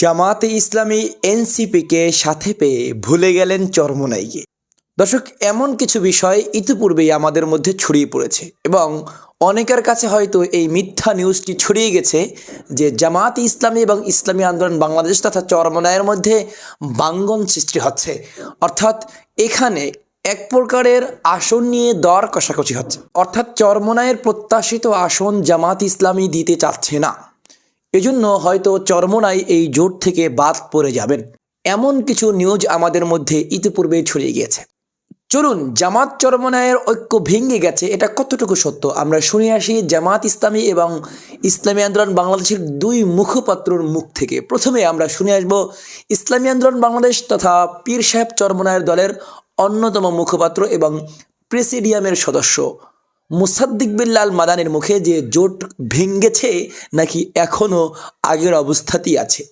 জামাতে ইসলামী এনসিপিকে সাথে পেয়ে ভুলে গেলেন চরমনাইকে। দর্শক, এমন কিছু বিষয় ইতিপূর্বেই আমাদের মধ্যে ছড়িয়ে পড়েছে এবং অনেকের কাছে হয়তো এই মিথ্যা নিউজটি ছড়িয়ে গেছে যে জামাত ইসলামী এবং ইসলামী আন্দোলন বাংলাদেশ তথা চরমনায়ের মধ্যে বাঙ্গন সৃষ্টি হচ্ছে। অর্থাৎ এখানে এক প্রকারের আসন নিয়ে দর কষাকষি হচ্ছে। অর্থাৎ চরমনায়ের প্রত্যাশিত আসন জামাত ইসলামী দিতে চাচ্ছে না। এজন্য হয়তো চরমনাই এই জোট থেকে বাদ পড়ে যাবেন। এমন কিছু নিউজ আমাদের মধ্যে ইতিপূর্বে ছড়িয়ে গিয়েছে। চলুন, জামাত চরমনায়ের ঐক্য ভেঙে গেছে, এটা কতটুকু সত্য? আমরা শুনে আসি, জামাত ইসলামী এবং ইসলামী আন্দোলন বাংলাদেশের দুই মুখপাত্রর মুখ থেকে। প্রথমে আমরা শুনে আসব, ইসলামী আন্দোলন বাংলাদেশ তথা পীর সাহেব চরমনায়ের দলের অন্যতম মুখপাত্র এবং প্রেসিডিয়ামের সদস্য। মুসাদ্দিক বিল্লাল মাদানের মুখে যে জোট ভেঙ্গেছে নাকি এখনও আগের অবস্থাতেই আছে?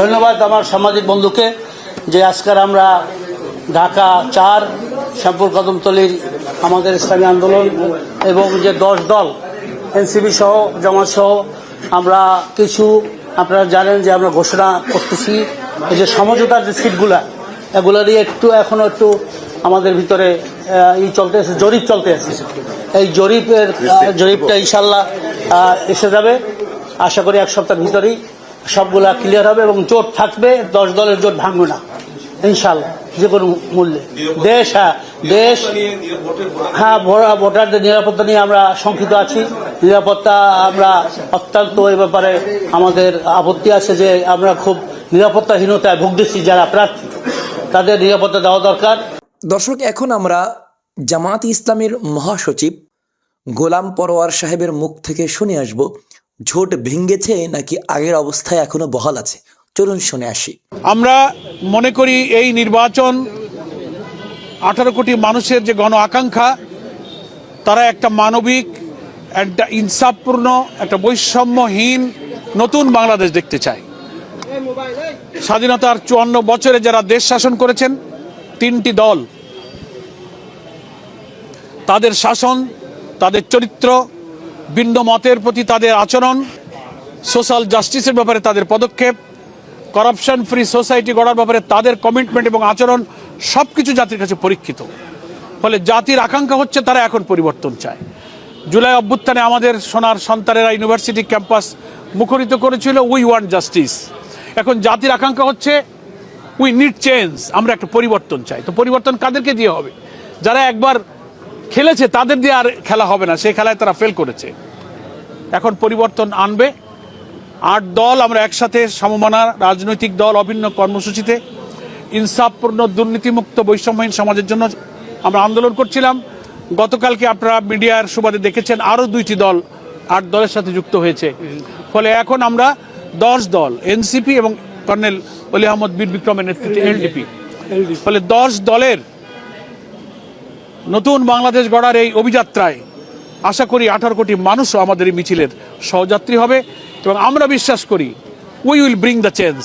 ধন্যবাদ আমার সামাজিক বন্ধুকে যে আজকের আমরা ঢাকা চার, শ্যামপুর কদমতলির আমাদের ইসলামী আন্দোলন এবং যে দশ দল এনসিবি সহ, জামাত সহ, আমরা কিছু আপনারা জানেন যে আমরা ঘোষণা করতেছি, এই যে সমঝোতার যে সিটগুলা এগুলারই একটু এখনও একটু আমাদের ভিতরে ই চলতে আছে জরিপ চলতে আছে। এই জরিপের জরিপটা ইনশাল্লাহ এসে যাবে। আশা করি এক সপ্তাহের ভিতরেই সবগুলা ক্লিয়ার হবে এবং জোট থাকবে দশ দলের জোট ভাঙবে না ইনশাল্লাহ যে কোনো মূল্যে। দেশ হ্যাঁ দেশ হ্যাঁ ভোটারদের নিরাপত্তা নিয়ে আমরা শঙ্কিত আছি। নিরাপত্তা আমরা অত্যন্ত এ ব্যাপারে আমাদের আপত্তি আছে যে আমরা খুব নিরাপত্তাহীনতায় ভুগতেছি যারা প্রার্থী। তাদের নিরাপত্তা দেওয়া দরকার। দর্শক এখন আমরা জামাত ইসলামের মহাসচিব গোলাম পরোয়ার সাহেবের মুখ থেকে শুনে আসব। ঝোট ভেঙ্গেছে নাকি আগের অবস্থায় এখনও বহাল আছে? চলুন শুনে আসি। আমরা মনে করি এই নির্বাচন আঠারো কোটি মানুষের যে গণ আকাঙ্ক্ষা তারা একটা মানবিক একটা ইনসাফপূর্ণ একটা বৈষম্যহীন নতুন বাংলাদেশ দেখতে চায়। স্বাধীনতার চুয়ান্ন বছরে যারা দেশ শাসন করেছেন, তিনটি দল, তাদের শাসন, তাদের চরিত্র, ভিন্ন মতের প্রতি তাদের আচরণ সোশ্যাল জাস্টিসের ব্যাপারে তাদের পদক্ষেপ করাপশন ফ্রি সোসাইটি গড়ার ব্যাপারে তাদের কমিটমেন্ট এবং আচরণ সব কিছু জাতির কাছে পরীক্ষিত। ফলে জাতির আকাঙ্ক্ষা হচ্ছে তারা এখন পরিবর্তন চায়। জুলাই অভ্যুত্থানে আমাদের সোনার সন্তানেরা ইউনিভার্সিটি ক্যাম্পাস মুখরিত করেছিল উই ওয়ান্ট জাস্টিস এখন জাতির আকাঙ্ক্ষা হচ্ছে উই নিড চেঞ্জ আমরা একটা পরিবর্তন চাই। তো পরিবর্তন কাদেরকে দিয়ে হবে? যারা একবার খেলেছে, তাদের দিয়ে আর খেলা হবে না, সেই খেলায় তারা ফেল করেছে। এখন পরিবর্তন আনবে। আট দল আমরা একসাথে সমমানা রাজনৈতিক দল অভিন্ন কর্মসূচিতে, ইনসাফপূর্ণ দুর্নীতিমুক্ত বৈষম্যহীন সমাজের জন্য আমরা আন্দোলন করছিলাম। গতকালকে আপনারা মিডিয়ার সুবাদে দেখেছেন, আরও দুইটি দল আট দলের সাথে যুক্ত হয়েছে। ফলে এখন আমরা দশ দল এনসিপি এবং কর্নেল অলি আহমদ বীর বিক্রমের নেতৃত্বে এলডিপি। ফলে দশ দলের নতুন বাংলাদেশ গড়ার এই অভিযাত্রায় আশা করি আঠারো কোটি মানুষও আমাদের এই মিছিলের সহযাত্রী হবে এবং আমরা বিশ্বাস করি we will bring the change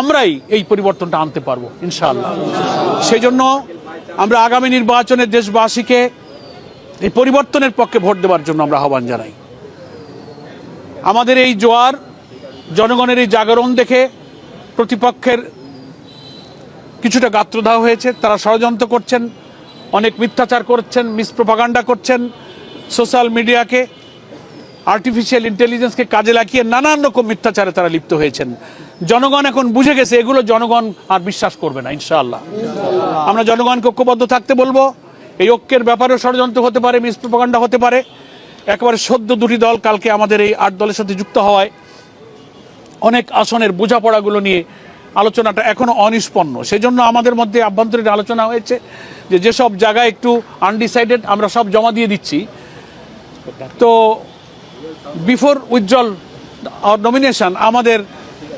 আমরাই এই পরিবর্তনটা আনতে পারব ইনশাআল্লাহ। সেই জন্য আমরা আগামী নির্বাচনে দেশবাসীকে এই পরিবর্তনের পক্ষে ভোট দেওয়ার জন্য আমরা আহ্বান জানাই। আমাদের এই জোয়ার জনগণের এই জাগরণ দেখে প্রতিপক্ষের কিছুটা গাত্রদাহ হয়েছে। তারা ষড়যন্ত্র করছেন, অনেক মিথ্যাচার করছেন, মিসপ্রোপাগান্ডা করছেন সোশ্যাল মিডিয়াকে আর্টিফিশিয়াল ইন্টেলিজেন্সকে কাজে লাগিয়ে নানান রকম মিথ্যাচারে তারা লিপ্ত হয়েছেন। জনগণ এখন বুঝে গেছে, এগুলো জনগণ আর বিশ্বাস করবে না, ইনশাআল্লাহ। আমরা জনগণকে ঐক্যবদ্ধ থাকতে বলব। এই ঐক্যের ব্যাপারেও ষড়যন্ত্র হতে পারে, মিসপ্রোপাগান্ডা হতে পারে। একেবারে সদ্য দুটি দল কালকে আমাদের এই আট দলের সাথে যুক্ত হওয়ায় অনেক আসনের বোঝাপড়াগুলো নিয়ে আলোচনাটা এখনও অনিষ্পন্ন। সেই জন্য আমাদের মধ্যে আভ্যন্তরীণ আলোচনা হয়েছে যে যেসব জায়গায় একটু আনডিসাইডেড আমরা সব জমা দিয়ে দিচ্ছি। তো বিফোর উজ্জ্বল নমিনেশন আমাদের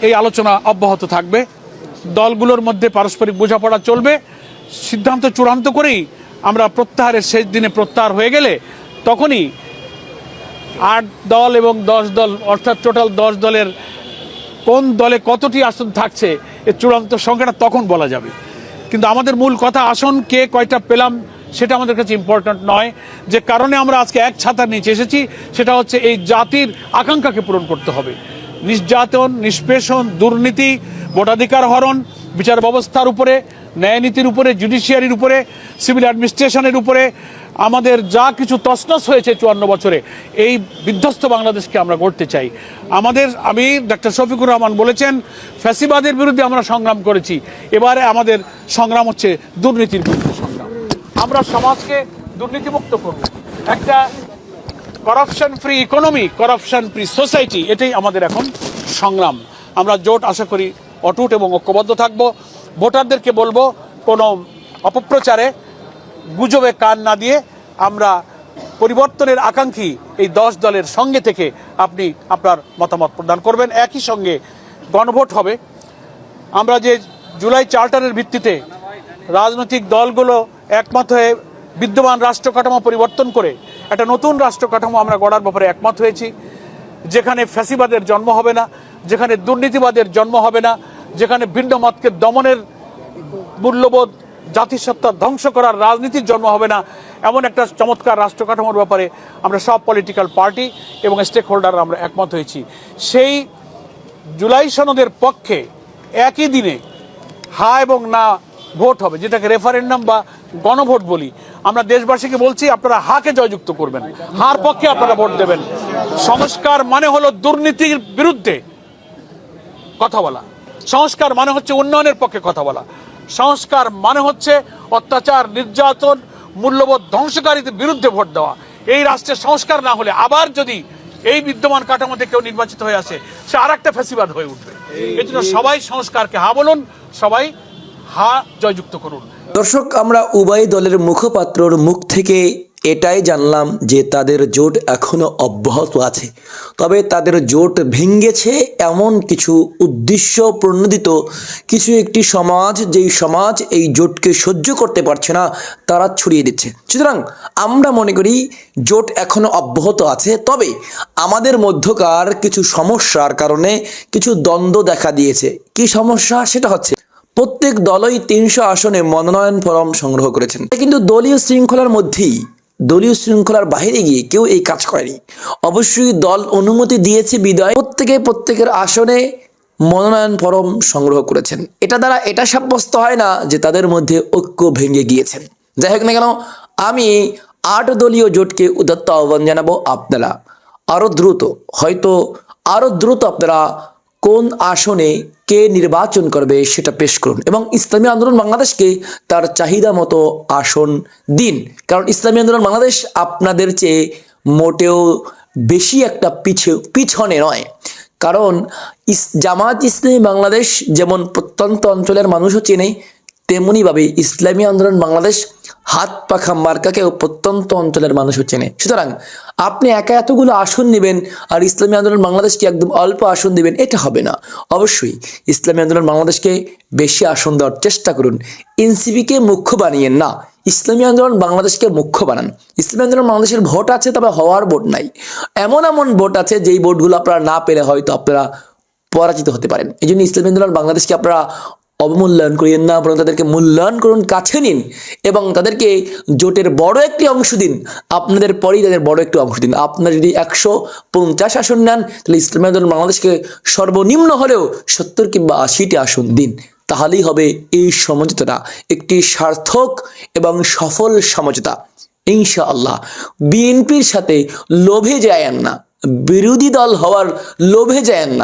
এই আলোচনা অব্যাহত থাকবে। দলগুলোর মধ্যে পারস্পরিক বোঝাপড়া চলবে। সিদ্ধান্ত চূড়ান্ত করেই আমরা প্রত্যাহারের শেষ দিনে প্রত্যাহার হয়ে গেলে তখনই আট দল এবং দশ দল অর্থাৎ টোটাল দশ দলের কোন দলে কতটি আসন থাকছে, এর চূড়ান্ত সংখ্যাটা তখন বলা যাবে। কিন্তু আমাদের মূল কথা, আসন কে কয়টা পেলাম, সেটা আমাদের কাছে ইম্পর্ট্যান্ট নয়। যে কারণে আমরা আজকে এক ছাতার নিচে এসেছি, সেটা হচ্ছে এই জাতির আকাঙ্ক্ষাকে পূরণ করতে হবে। নির্যাতন, নিষ্পেষণ, দুর্নীতি, ভোটাধিকার হরণ, বিচার ব্যবস্থার উপরে ন্যায়নীতির উপরে জুডিশিয়ারির উপরে সিভিল অ্যাডমিনিস্ট্রেশনের উপরে আমাদের যা কিছু তছনছ হয়েছে চুয়ান্ন বছরে, এই বিধ্বস্ত বাংলাদেশকে আমরা গড়তে চাই। আমাদের, আমি ডাক্তার শফিকুর রহমান বলেছেন, ফ্যাসিবাদের বিরুদ্ধে আমরা সংগ্রাম করেছি। এবারে আমাদের সংগ্রাম হচ্ছে দুর্নীতির বিরুদ্ধে সংগ্রাম। আমরা সমাজকে দুর্নীতিমুক্ত করব। একটা corruption free economy corruption free society এটাই আমাদের এখন সংগ্রাম। আমরা জোট আশা করি অটুট এবং ঐক্যবদ্ধ থাকব। ভোটারদেরকে বলব, কোনো অপপ্রচারে গুজবে কান না দিয়ে আমরা পরিবর্তনের আকাঙ্ক্ষী এই দশ দলের সঙ্গে থেকে আপনি আপনার মতামত প্রদান করবেন। একই সঙ্গে গণভোট হবে। আমরা যে জুলাই চার্টারের ভিত্তিতে রাজনৈতিক দলগুলো একমত হয়ে বিদ্যমান রাষ্ট্র কাঠামো পরিবর্তন করে একটা নতুন রাষ্ট্র কাঠামো আমরা গড়ার ব্যাপারে একমত হয়েছি। যেখানে ফ্যাসিবাদের জন্ম হবে না, যেখানে দুর্নীতিবাদের জন্ম হবে না, যেখানে ভিন্ন মতকে দমনের মূল্যবোধ জাতিসত্তা ধ্বংস করার রাজনীতির জন্ম হবে না। এমন একটা চমৎকার রাষ্ট্র কাঠামোর ব্যাপারে আমরা সব পলিটিক্যাল পার্টি এবং স্টেক হোল্ডার আমরা একমত হয়েছি। সেই জুলাই সনদের পক্ষে একই দিনে হা এবং না ভোট হবে, যেটাকে রেফারেন্ডাম বা গণভোট বলি। আমরা দেশবাসীকে বলছি, আপনারা হাকে জয়যুক্ত করবেন? হার পক্ষে আপনারা ভোট দেবেন। সংস্কার মানে হলো দুর্নীতির বিরুদ্ধে কথা বলা। সংস্কার মানে হচ্ছে উন্নয়নের পক্ষে কথা বলা। সংস্কার মানে হচ্ছে অত্যাচার, নির্যাতন, মূল্যবোধ ধ্বংসকারীদের বিরুদ্ধে ভোট দেওয়া। এই রাষ্ট্রের সংস্কার না হলে আবার যদি এই বিদ্যমান কাঠামোতে কেউ নির্বাচিত হয়ে আসে, সে আর একটা ফ্যাসিবাদ হয়ে উঠবে। এই জন্য সবাই সংস্কারকে হা বলুন, সবাই হা জয়যুক্ত করুন। দর্শক, আমরা উভয় দলের মুখপাত্রর মুখ থেকে এটাই জানলাম যে তাদের জোট এখনও অব্যাহত আছে। তবে তাদের জোট ভেঙ্গেছে এমন কিছু উদ্দেশ্য প্রণোদিত। কিছু একটি সমাজ, যেই সমাজ এই জোটকে সহ্য করতে পারছে না, তারা ছড়িয়ে দিচ্ছে। সুতরাং আমরা মনে করি জোট এখনও অব্যাহত আছে। তবে আমাদের মধ্যকার কিছু সমস্যার কারণে কিছু দ্বন্দ্ব দেখা দিয়েছে। কি সমস্যা? সেটা হচ্ছে প্রত্যেক দলই তিনশো আসনে মনোনয়ন ফরম সংগ্রহ করেছেন। কিন্তু দলীয় শৃঙ্খলার মধ্যেই দলীয় শৃঙ্খলার বাইরে গিয়ে কেউ এই কাজ করেনি। অবশ্যই দল অনুমতি দিয়েছে বিদায়। প্রত্যেকে প্রত্যেকের আসনে মনোনয়ন ফরম সংগ্রহ করেছেন। এটা দ্বারা এটা সাব্যস্ত হয় না যে তাদের মধ্যে ঐক্য ভেঙে গিয়েছেন। যাই হোক না কেন, আমি আট দলীয় জোটকে উদাত্ত আহ্বান জানাব আপনারা। আরও দ্রুত, হয়তো আরও দ্রুত আপনারা কোন আসনে কে নির্বাচন করবে সেটা পেশ করুন। এবং ইসলামী আন্দোলন বাংলাদেশকে তার চাহিদা মতো আসন দিন। কারণ ইসলামী আন্দোলন বাংলাদেশ আপনাদের চেয়ে মোটেও বেশি একটা পিছে, পিছনে নয়। কারণ ইস জামাত ইসলামী বাংলাদেশ যেমন প্রত্যন্ত অঞ্চলের মানুষও চেনে, তেমনিভাবে ইসলামী আন্দোলন বাংলাদেশ হাত পাখা মার্কাকেও প্রত্যন্ত অঞ্চলের মানুষও চেনে। সুতরাং আপনি একা এতগুলো আসন নেবেন আর ইসলামী আন্দোলন বাংলাদেশকে একদম অল্প আসন দিবেন, এটা হবে না। অবশ্যই ইসলামী আন্দোলন বাংলাদেশকে বেশি আসন দেওয়ার চেষ্টা করুন। এনসিপিকে মুখ্য বানিয়েন না, ইসলামী আন্দোলন বাংলাদেশকে মুখ্য বানান। ইসলামী আন্দোলন বাংলাদেশের ভোট আছে তবে হওয়ার ভোট নাই। এমন এমন ভোট আছে যেই ভোটগুলো আপনারা না পেলে হয়তো আপনারা পরাজিত হতে পারেন। এই জন্য ইসলামী আন্দোলন বাংলাদেশকে আপনারা অবমূল্যায়ন করিয়েন না, বরং তাদেরকে মূল্যায়ন করুন, কাছে নিন এবং তাদেরকে জোটের বড় একটি অংশ দিন। আপনাদের পরেই তাদের বড় একটি অংশ দিন। আপনারা যদি একশো পঞ্চাশ আসন নেন, তাহলে ইসলামী আন্দোলন বাংলাদেশকে সর্বনিম্ন হলেও সত্তর কিংবা আশিটি আসন দিন। তাহলেই হবে এই সমঝোতাটা, একটি সার্থক এবং সফল সমঝোতা। ইনশাআল্লাহ। বিএনপির সাথে লোভে যায়েন না। বিরোধী দল হওয়ার লোভে যায়েন না।